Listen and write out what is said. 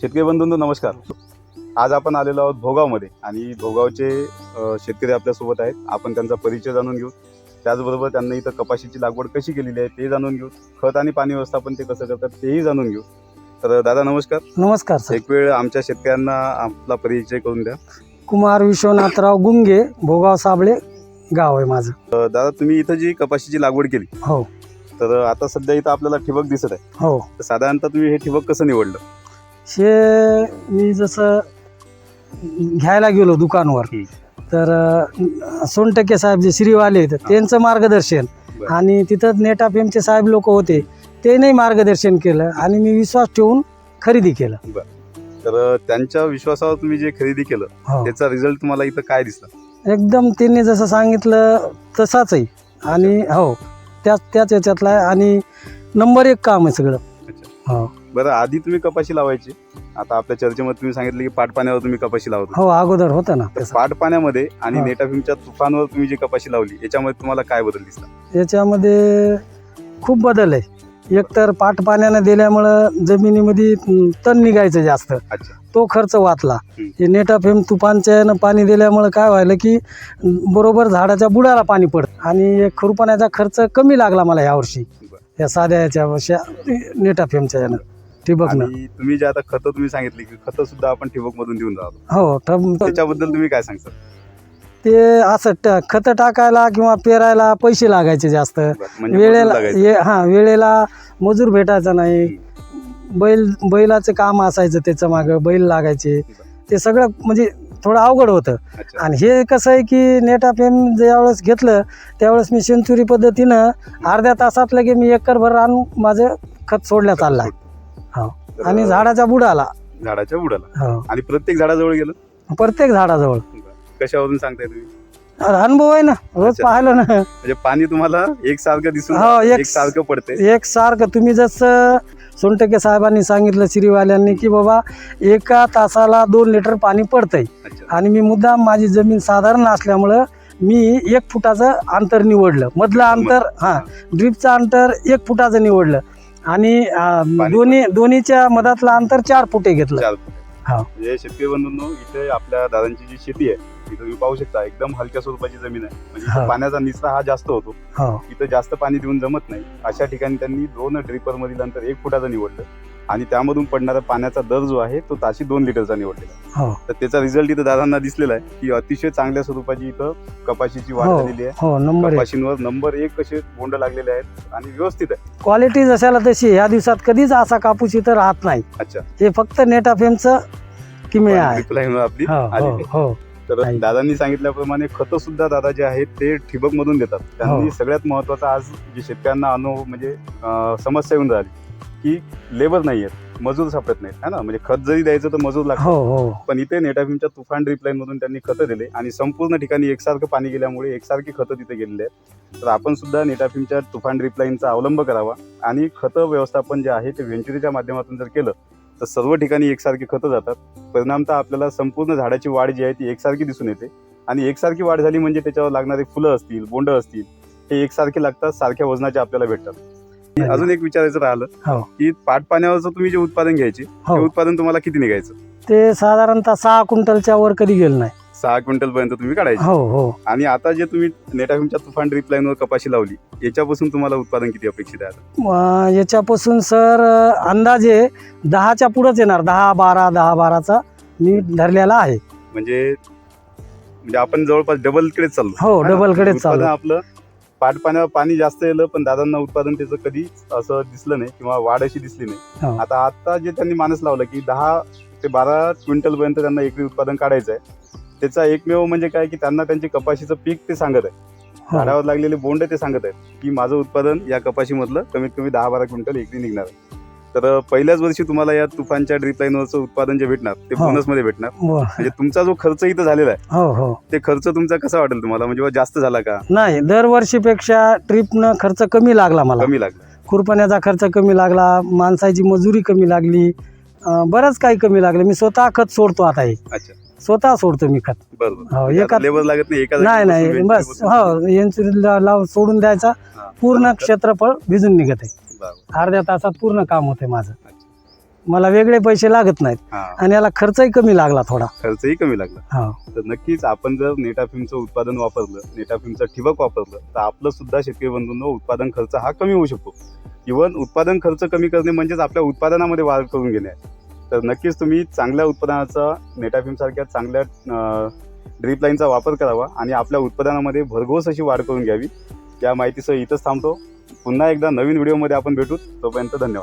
शेतकरी बंधूंनो नमस्कार. आज आपण आलेलो आहोत भोगावमध्ये आणि भोगावचे शेतकरी आपल्यासोबत आहेत. आपण त्यांचा परिचय जाणून घेऊ. त्याचबरोबर त्यांना इथं कपाशीची लागवड कशी केलेली आहे ते जाणून घेऊ. खत आणि पाणी व्यवस्थापन ते कसं करतात तेही जाणून घेऊ. तर दादा नमस्कार. नमस्कार सर. एक वेळ आमच्या शेतकऱ्यांना आपला परिचय करून द्या. कुमार विश्वनाथराव गुंगे भोगाव साबळे गाव आहे माझं. अ, दादा तुम्ही इथं जी कपाशीची लागवड केली हो. तर आता सध्या इथं आपल्याला ठिबक दिसत आहे. हो. तर साधारणतः तुम्ही हे ठिबक कसं निवडलं? हे मी जसं घ्यायला गेलो दुकानवर. तर सोनटक्के साहेब जे श्रीवाले आहेत त्यांचं मार्गदर्शन. आणि तिथं नेटा फेमचे साहेब लोक होते त्यांनी मार्गदर्शन केलं आणि मी विश्वास ठेवून खरेदी केलं. तर त्यांच्या विश्वासावर तुम्ही जे खरेदी केलं हो. त्याचा रिझल्ट तुम्हाला इथं काय दिसला? एकदम त्यांनी जसं सांगितलं तसाच आहे आणि हो त्याच त्याच याच्यातला आहे. आणि नंबर एक काम आहे सगळं. हो. बरं आधी तुम्ही कपाशी लावायची. आता आपल्या चर्चेमध्ये तुम्ही सांगितलं की पाट पाण्यावर तुम्ही कपाशी लावत. हो अगोदर होतं ना तर तसं. पाट पाण्यामध्ये आणि हा. नेटाफिमच्या तुफानवर तुम्ही जी कपाशी लावली याच्यामध्ये तुम्हाला काय बदल दिसला याच्यामध्ये खूप बदल आहे. एकतर पाट पाण्यानं दिल्यामुळं जमिनीमध्ये अं, तण निघायचं जास्त. अच्छा. तो खर्च वाचला. हं. हे नेटाफेम तुफानच्या यानं पाणी दिल्यामुळं काय व्हायलं की अं, बरोबर झाडाच्या बुडाला पाणी पडतं. आणि खुरपण्याचा खर्च कमी लागला मला यावर्षी बरं. या साध्या याच्या वर्षा नेटाफेमचं यानं. ठिबकनं आणि तुम्ही जे आता खतं तुम्ही सांगितली की खतं सुद्धा आपण ठिबक मधून देऊन राहतो हो त्याच्याबद्दल तुम्ही काय सांगता? ते असं ट खतं टाकायला किंवा पेरायला पैसे लागायचे जास्त. म्हणजे वेळेला लागायचं. ये हां वेळेला मजूर भेटायचा नाही. बैल बैलाचं काम असायचं त्याचं मागं बैल लागायचे. ते सगळं म्हणजे थोडं अवघड होतं. अच्छा. आणि हे कसं आहे की नेटाफेम ज्यावेळेस घेतलं त्यावेळेस मी सेंचुरी पद्धतीनं अर्ध्या तासात लगे मी एकरभर रान माझं खत सोडल्या चालला हो. आणि झाडाच्या बुडाला. झाडाच्या बुडाला. हो. आणि प्रत्येक झाडाजवळ गेलं? प्रत्येक झाडाजवळ. कशावरून सांगताय तुम्ही? अनुभव आहे ना. रोज अच्छा. पाहिलं ना. म्हणजे पाणी तुम्हाला एक सारखं दिसून हो, एक- एक सारखं पडते एक सारखं. तुम्ही जसं सोनटके साहेबांनी सांगितलं श्रीवाल्यांनी की बाबा एका तासाला दोन लिटर पाणी पडतंय. अच्छा. आणि मी मुद्दाम माझी जमीन साधारण असल्यामुळं मी एक फुटाचं अंतर निवडलं. मधलं अंतर हां. ड्रीपचं अंतर एक फुटाचं निवडलं. आणि अं, दोन्ही दोन्हीच्या मधातलं अंतर चार फुटे घेतलं. चार हा. म्हणजे शेतकरी बंधूंनो इथे आपल्या दादांची जी शेती आहे इथं तुम्ही पाहू शकता एकदम हलक्या स्वरूपाची जमीन आहे. म्हणजे इथं. पाण्याचा निचरा हा जास्त होतो. हो. इथं जास्त पाणी देऊन जमत नाही. अशा ठिकाणी त्यांनी दोन ड्रिपर मधील अंतर एक फुटाचं निवडलं. आणि त्यामधून पडणारा पाण्याचा दर जो आहे तो ताशी दोन लिटरचा निवडलेला आहे. हो. तर त्याचा रिझल्ट इथं दादांना दिसलेला आहे की अतिशय चांगल्या स्वरूपाची इथं कपाशीची वाढ हो झालेली आहे. हो कपाशींवर नंबर एक कसे बोंड लागलेले आहेत आणि व्यवस्थित आहे. क्वालिटी जशाला तशी ह्या दिवसात कधीच असा कापूस इथं राहत नाही. अच्छा. हे फक्त नेटाफेमचं Drip line वर आपली. हो तर. दादांनी सांगितल्याप्रमाणे खतं सुद्धा दादा जे आहेत ते ठिबक मधून देतात त्यांनी. सगळ्यात महत्त्वाचा आज जे शेतकऱ्यांना अनुभव म्हणजे समस्या येऊन राहिली. की लेबर नाही आहेत मजूर सापडत नाहीत है ना? म्हणजे खत जरी द्यायचं तर मजूर लागतो हो हो. पण इथे नेटाफिमच्या तुफान ड्रिप लाईन मधून त्यांनी खतं दिले आणि संपूर्ण ठिकाणी एकसारखं पाणी गेल्यामुळे एकसारखी खतं तिथे गेलेली आहेत. तर आपण सुद्धा नेटाफिमच्या तुफान ड्रिप लाईनचा अवलंब करावा आणि खतं व्यवस्थापन जे आहे ते व्हेंचुरीच्या माध्यमातून जर केलं तर सर्व ठिकाणी एकसारखी खतं जातात. परिणामतः आपल्याला संपूर्ण झाडाची वाढ जी आहे ती एकसारखी दिसून येते. आणि एकसारखी वाढ झाली म्हणजे त्याच्यावर लागणारे फुलं असतील बोंड असतील हे एकसारखे लागतात सारख्या वजनाचे आपल्याला भेटतात. अजून एक विचारायचं राहिलं हो. की पाट पाण्यावरचं तुम्ही जे उत्पादन घ्यायचे ते हो उत्पादन तुम्हाला किती निघायचं? ते साधारणतः सहा क्विंटलच्या वर कधी गेलं नाही. सहा क्विंटल पर्यंत तुम्ही काढायचे. हो हो. आणि आता जे तुम्ही नेटाफिमच्या तुफान ड्रिप लाईनवर कपाशी लावली याच्यापासून तुम्हाला उत्पादन किती अपेक्षित आहे आता? अं, याच्यापासून सर अं, अंदाजे दहाच्या पुढंच येणार दहा बारा दहा बाराचा मी धरलेला आहे. म्हणजे म्हणजे आपण जवळपास डबलकडे चाललो. हो है ना? डबलकडे उत्पादन चालू आपलं पाट पाण्यावर पाणी जास्त येलं पण दादांना उत्पादन त्याचं कधी असं दिसलं नाही किंवा वाढ अशी दिसली नाही हो. आता आता जे त्यांनी मानस लावलं की दहा ते बारा क्विंटल पर्यंत त्यांना एकरी उत्पादन काढायचं आहे त्याचा एकमेव म्हणजे काय की त्यांना त्यांचे कपाशीचं पीक ते सांगत आहे हो. झाडावर लागलेले बोंड ते सांगत आहेत की माझं उत्पादन या कपाशीमधलं कमीत कमी दहा बारा क्विंटल एकरी निघणार आहे तर पहिल्याच वर्षी तुम्हाला या तुफानच्या ड्रिप लाईनवरचं उत्पादन जे भेटणार ते हो. बोनसमध्ये भेटणार म्हणजे तुमचा जो खर्च इथं झालेला आहे हो हो. ते खर्च तुमचा कसा वाटेल तुम्हाला? म्हणजे बुवा जास्त झाला का? नाही दरवर्षीपेक्षा ट्रिपनं खर्च कमी लागला मला. कमी लागला. खुरपण्याचा खर्च कमी लागला माणसाची मजुरी कमी लागली अं, बरंच काही कमी लागलं. मी स्वतः खत सोडतो आता हे. अच्छा. स्वतः सोडतो मी खत. बरोबर. हो म्हणजे एका आता लेबर लागत नाही एका नाही जागी नाही बस. हो लाव सोडून द्यायचा. पूर्ण क्षेत्रफळ भिजून निघत आहे. अर्ध्या तासात पूर्ण काम होते माझं. मला वेगळे पैसे लागत नाहीत हा. आणि याला खर्चही कमी लागला थोडा. खर्चही कमी लागला. हा. तर नक्कीच आपण जर नेटाफिमचं उत्पादन वापरलं नेटाफिमचं ठिबक वापरलं तर आपलं सुद्धा शेतकरी बंधूंनो उत्पादन खर्च हा कमी होऊ शकतो. इव्हन उत्पादन खर्च कमी करणे म्हणजेच आपल्या उत्पादनामध्ये वाढ करून घेणे. आहे तर नक्कीच तुम्ही चांगल्या उत्पादनाचा नेटाफिम सारख्या चांगल्या ड्रीप लाईनचा वापर करावा आणि आपल्या उत्पादनामध्ये भरघोस अशी वाढ करून घ्यावी. या माहितीसह इथंच थांबतो. पुन्हा एकदा नवीन व्हिडिओमध्ये आपण भेटू. तोपर्यंत धन्यवाद.